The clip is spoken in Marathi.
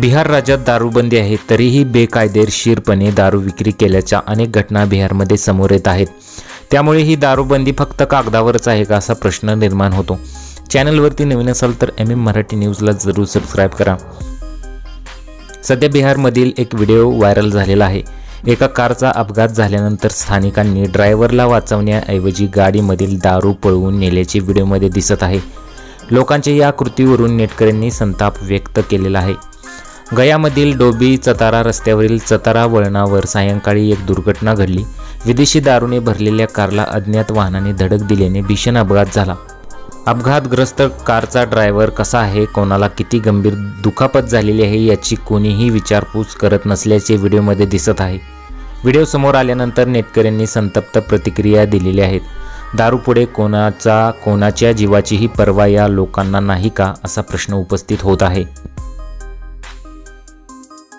बिहार राज्यात दारूबंदी आहे तरीही बेकायदेशीरपणे दारू विक्री केल्याच्या अनेक घटना बिहारमध्ये समोर येत आहेत. त्यामुळे ही दारूबंदी फक्त कागदावरच आहे का असा प्रश्न निर्माण होतो. चॅनलवरती नवीन असाल तर एम एम मराठी न्यूजला जरूर सबस्क्राईब करा. सध्या बिहारमधील एक व्हिडिओ व्हायरल झालेला आहे. एका कारचा अपघात झाल्यानंतर स्थानिकांनी ड्रायव्हरला वाचवण्याऐवजी गाडीमधील दारू पळवून नेल्याचे व्हिडिओमध्ये दिसत आहे. लोकांच्या या कृतीवरून नेटकऱ्यांनी संताप व्यक्त केलेला आहे. गयामधील डोबी चतारा रस्त्यावरील चतारा वळणावर सायंकाळी एक दुर्घटना घडली. विदेशी दारूने भरलेल्या कारला अज्ञात वाहनाने धडक दिल्याने भीषण अपघात झाला. अपघातग्रस्त कारचा ड्रायव्हर कसा आहे कोणाला किती गंभीर दुखापत झालेली आहे याची कोणीही विचारपूस करत नसल्याचे व्हिडिओमध्ये दिसत आहे. व्हिडिओ समोर आल्यानंतर नेटकऱ्यांनी संतप्त प्रतिक्रिया दिलेल्या आहेत. दारूपुढे कोणाचा कोणाच्या जीवाचीही पर्वा या लोकांना नाही का असा प्रश्न उपस्थित होत आहे.